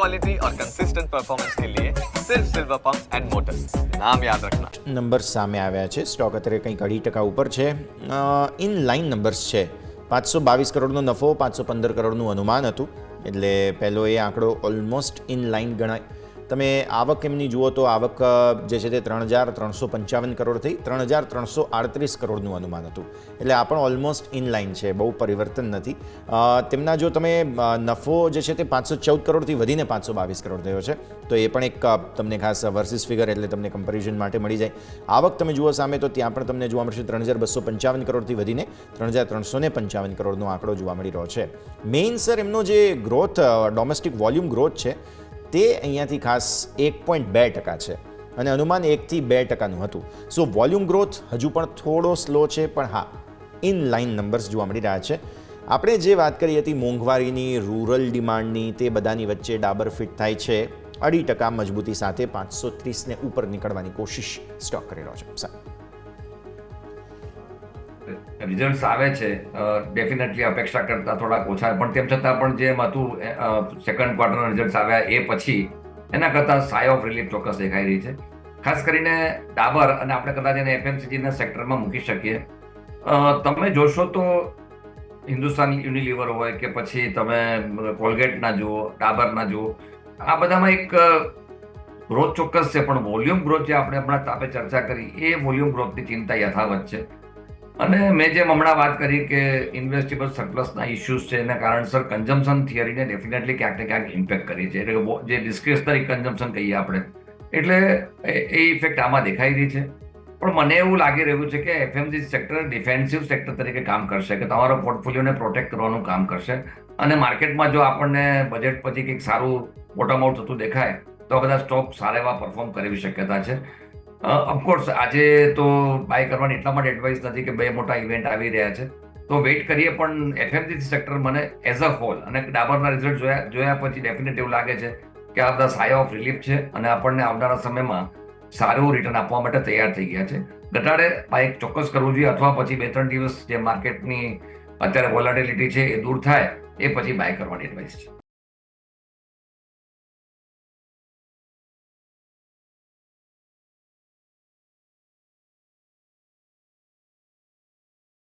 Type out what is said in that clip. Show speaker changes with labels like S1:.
S1: Quality और consistent performance के लिए सिर्फ सिल्वर पंप्स एंड मोटर्स नाम याद रखना
S2: નંબર્સ સામે આવ્યા છે સ્ટોક અત્યારે કંઈક અઢી ટકા ઉપર છે ઇન લાઇન નંબર્સ છે પાંચસો બાવીસ કરોડનો નફો પાંચસો પંદર કરોડનું અનુમાન હતું એટલે પહેલો એ આંકડો ઓલમોસ્ટ ઇન લાઇન ગણાય તમે આવક એમની જુઓ તો આવક જે છે તે ત્રણ હજાર ત્રણસો પંચાવન કરોડ થઈ, ત્રણ હજાર ત્રણસો આડત્રીસ કરોડનું અનુમાન હતું. એટલે આ પણ ઓલમોસ્ટ ઇન લાઇન છે, બહુ પરિવર્તન નથી. તેમના જો તમે નફો જે છે તે પાંચસો ચૌદ કરોડથી વધીને પાંચસો બાવીસ કરોડ થયો છે, તો એ પણ એક તમને ખાસ વર્સિસ ફિગર એટલે તમને કમ્પેરિઝન માટે મળી જાય. આવક તમે જુઓ સામે તો ત્યાં પણ તમને જોવા મળશે ત્રણ હજાર બસો પંચાવન કરોડથી વધીને ત્રણ હજાર ત્રણસો ને પંચાવન કરોડનો આંકડો જોવા મળી રહ્યો છે. મેઇન સર એમનો જે ગ્રોથ ડોમેસ્ટિક વોલ્યુમ ગ્રોથ છે તે અહીંયાથી ખાસ એક પોઈન્ટ બે ટકા છે અને અનુમાન એકથી બે ટકાનું હતું. સો વોલ્યુમ ગ્રોથ હજુ પણ થોડો સ્લો છે, પણ હા ઇન લાઇન નંબર્સ જોવા મળી રહ્યા છે. આપણે જે વાત કરી હતી મોંઘવારીની રૂરલ ડિમાન્ડની તે બધાની વચ્ચે ડાબર ફિટ થાય છે. અઢી ટકા મજબૂતી સાથે પાંચસો ત્રીસને ઉપર નીકળવાની કોશિશ સ્ટોક કરી રહ્યો છે. સાહેબ
S3: રિઝલ્ટ આવે છે ડેફિનેટલી અપેક્ષા કરતા થોડાક ઓછા પણ તેમ છતાં પણ જેમ હતું સેકન્ડ ક્વાર્ટરના રિઝલ્ટ આવ્યા એ પછી એના કરતાં સાય ઓફ રિલીફ ચોક્કસ દેખાઈ રહી છે. ખાસ કરીને ડાબર, અને આપણે કદાચ એને એફએમસીજીના સેક્ટરમાં મૂકી શકીએ. તમે જોશો તો હિન્દુસ્તાન યુનિલિવર હોય કે પછી તમે કોલગેટના જુઓ ડાબરના જુઓ, આ બધામાં એક ગ્રોથ ચોક્કસ છે, પણ વોલ્યુમ ગ્રોથ જે આપણે હમણાં તાપે ચર્ચા કરી, એ વોલ્યુમ ગ્રોથની ચિંતા યથાવત છે. અને મેં જેમ હમણાં વાત કરી કે ઇન્વેસ્ટેબલ સરપ્લસના ઇશ્યુઝ છે, એના કારણસર કન્ઝમ્પશન થિયરીને ડેફિનેટલી ક્યાંક ને ક્યાંક ઇમ્પેક્ટ કરી છે. એટલે કે જે ડિસ્ક્રિશનરી કન્ઝમ્પશન કહીએ આપણે, એટલે એ ઇફેક્ટ આમાં દેખાઈ રહી છે. પણ મને એવું લાગી રહ્યું છે કે એફએમજી સેક્ટર ડિફેન્સિવ સેક્ટર તરીકે કામ કરશે, કે તમારો પોર્ટફોલિયોને પ્રોટેક્ટ કરવાનું કામ કરશે. અને માર્કેટમાં જો આપણને બજેટ પછી કંઈક સારું બોટમ આઉટ થતું દેખાય, તો બધા સ્ટોક સારા એવા પરફોર્મ કરવી શક્યતા છે. ઓફકોર્સ આજે તો બાય કરવાની એટલા માટે એડવાઇસ નથી કે બે મોટા ઇવેન્ટ આવી રહ્યા છે. તો વેઇટ કરીએ, પણ એફએમસી સેક્ટર મને એઝ અ હોલ અને ડાબરના રિઝલ્ટ જોયા જોયા પછી ડેફિનેટ એવું લાગે છે કે આ બધા સાય ઓફ રિલીફ છે અને આપણને આવનારા સમયમાં સારું રિટર્ન આપવા માટે તૈયાર થઈ ગયા છે. ઘટાડે બાઇક ચોક્કસ કરવું જોઈએ, અથવા પછી બે ત્રણ દિવસ જે માર્કેટની અત્યારે વોલાટિલિટી છે એ દૂર થાય, એ પછી બાય કરવાની એડવાઇસ છે.